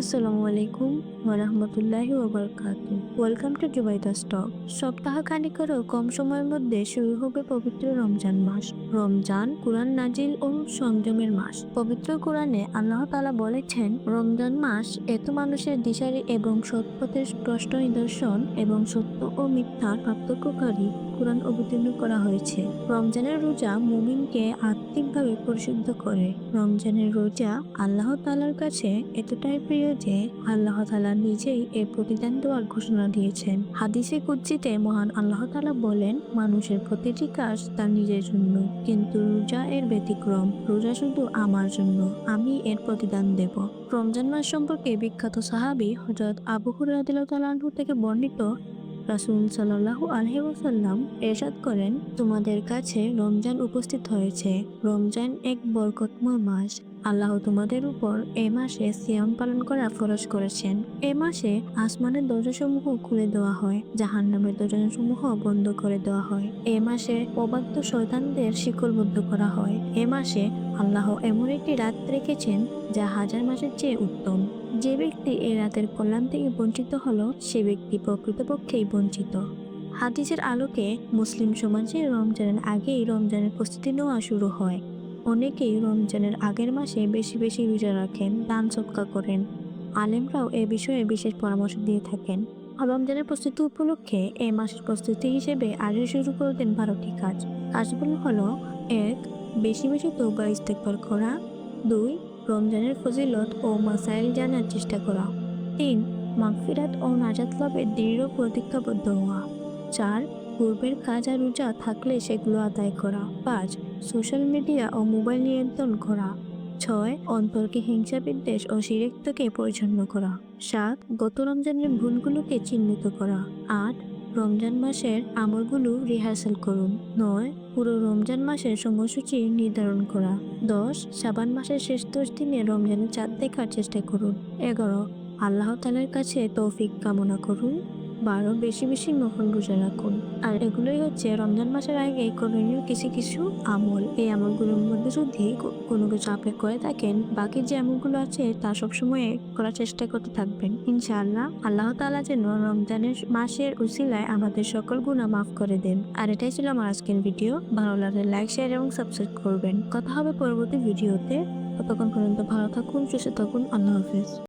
আসসালামু আলাইকুম ওরহমতুল্লাহি ওবরকাতু ওয়েলকাম টু জুবাইদা স্টক সপ্তাহ খানিকেরও কম সময়ের মধ্যে শুরু হবে পবিত্র রমজান মাস। রমজান, কোরআন নাজিল ও সংযমের মাস। পবিত্র কোরআনে আল্লাহ তাআলা বলেছেন, রমজান মাস এত মানুষের দিশারি এবং সৎপথের স্পষ্ট নিদর্শন এবং সত্য ও মিথ্যার পার্থক্যকারী কোরআন অবতীর্ণ করা হয়েছে। রমজানের রোজা মুমিনকে আত্মিকভাবে পরিশুদ্ধ করে। রমজানের রোজা আল্লাহ তালার কাছে এতটাই প্রিয় যে আল্লাহ তালা নিজেই এর প্রতিদান দেওয়ার ঘোষণা দিয়েছেন। হাদিসে কুজ্জিতে মহান আল্লাহ তালা বলেন, মানুষের প্রতিটি কাজ তার নিজের জন্য, কিন্তু রোজা এর ব্যতিক্রম, রোজা শুধু আমার জন্য, আমি এর প্রতিদান দেব। রমজান মাস সম্পর্কে বিখ্যাত সাহাবি হজরত আবু হুরাদিল্লাহু থেকে বর্ণিত, রাসুল সাল্লাহু আলহি ওসাল্লাম এরশাদ করেন, তোমাদের কাছে রমজান উপস্থিত হয়েছে। রমজান এক বরকতময় মাস। আল্লাহ তোমাদের উপর এ মাসে সিয়াম পালন করা ফরজ করেছেন। এ মাসে আসমানের দরজাসমূহ খুলে দেওয়া হয় জাহান নামের দরজাসমূহ বন্ধ করে দেওয়া হয়। এ মাসে অবাধ্য শয়তানদের শিকলবদ্ধ করা হয়। এ মাসে আল্লাহ এমন একটি রাত রেখেছেন, যা হাজার মাসের চেয়ে উত্তম। যে ব্যক্তি এই রাতের কল্যাণ থেকে বঞ্চিত হলো, সে ব্যক্তি প্রকৃতপক্ষেই বঞ্চিত। হাদিসের আলোকে মুসলিম সমাজে রমজানের আগেই রমজানের প্রস্তুতি নেওয়া শুরু হয়। অনেকেই রমজানের আগের মাসে বেশি বেশি রোজা রাখেন, দান সৎকার করেন। আলেমরাও এ বিষয়ে বিশেষ পরামর্শ দিয়ে থাকেন। রমজানের প্রস্তুতি উপলক্ষে এ মাসের প্রস্তুতি হিসেবে আজও শুরু করে দেন বারোটি কাজ। কাজগুলো হলো, এক, বেশি বেশি তৌবা ইস্তেকবার করা। দুই, রমজানের ফজিলত ও মাসাইল জানার চেষ্টা করা। তিন, মাগফিরাত ও নাজাত লাভের দৃঢ় প্রতিজ্ঞাবদ্ধ হওয়া। চার পূর্বের কাজ আর রোজা থাকলে সেগুলো আদায় করা। পাঁচ সোশ্যাল মিডিয়া ও মোবাইল নিয়ন্ত্রণ করা। ছয়, অন্তরকে হিংসা বিদ্বেষ ও সিরেক্তকে পরিচ্ছন্ন করা। সাত, গত রমজানের ভুলগুলোকে চিহ্নিত করা। আট, রমজান মাসের আমলগুলো রিহার্সাল করুন। নয়, পুরো রমজান মাসের সময়সূচি নির্ধারণ করা। দশ, সাবান মাসের শেষ দশ দিনে রমজানের চাঁদ দেখার চেষ্টা করুন। এগারো, আল্লাহ তালার কাছে তৌফিক কামনা করুন। বারো বেশি বেশি নফল রোজা রাখুন। আর এগুলোই হচ্ছে রমজান মাসের আগে করণীয় কিছু কিছু আমল। এই আমলগুলোর মধ্যে যদি কোনো কিছু আপনি করে থাকেন, বাকি যে আমলগুলো আছে তা সবসময় করার চেষ্টা করতে থাকবেন। ইনশাআল্লাহ আল্লাহ তাআলা যেন রমজানের মাসের উসিলায় আমাদের সকল গুণা মাফ করে দেন। আর এটাই ছিল আমার আজকের ভিডিও। ভালো লাগলে লাইক, শেয়ার এবং সাবস্ক্রাইব করবেন। কথা হবে পরবর্তী ভিডিওতে। ততক্ষণ পর্যন্ত ভালো থাকুন, সুস্থ থাকুন। আল্লাহ হাফিজ।